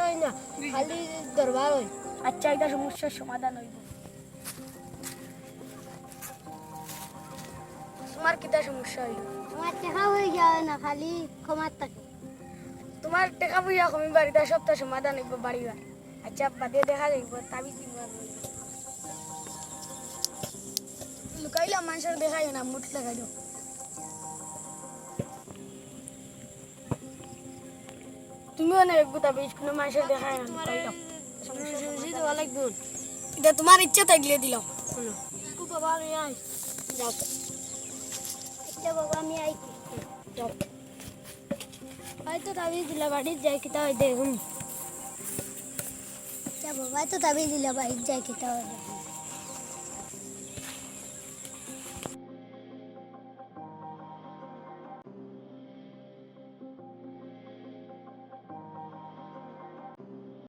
হয় না খালি দরবার হয় আচ্ছা এটা সমস্যার সমাধান হইব তোমার কিতা সমস্যা হইল আমার টাকা হয়ে যায় না খালি ক্ষমার থাকে তোমার টাকা পয়সা কমি বাড়িতে সপ্তাহ সমাধান হইব বাড়িবার আচ্ছা বাদে দেখা যাইব তাবিজ দিব লুকাইলে মানুষের দেখাই না মুঠ লাগাই দাও তুমি অনেক তাবিজ কোনো মানুষের দেখাই না লুকাই দাও এটা তোমার ইচ্ছা থাকলে দিলাম তু বাবা আমি আই। যাও। বাবা আমি হয়তো তাবিজ দিলা বাড়ির যাই কিতা হয় দেখুন আচ্ছা বাবা তো তাবিজ দিলা বাড়ির যাই কিতা হয় দেখুন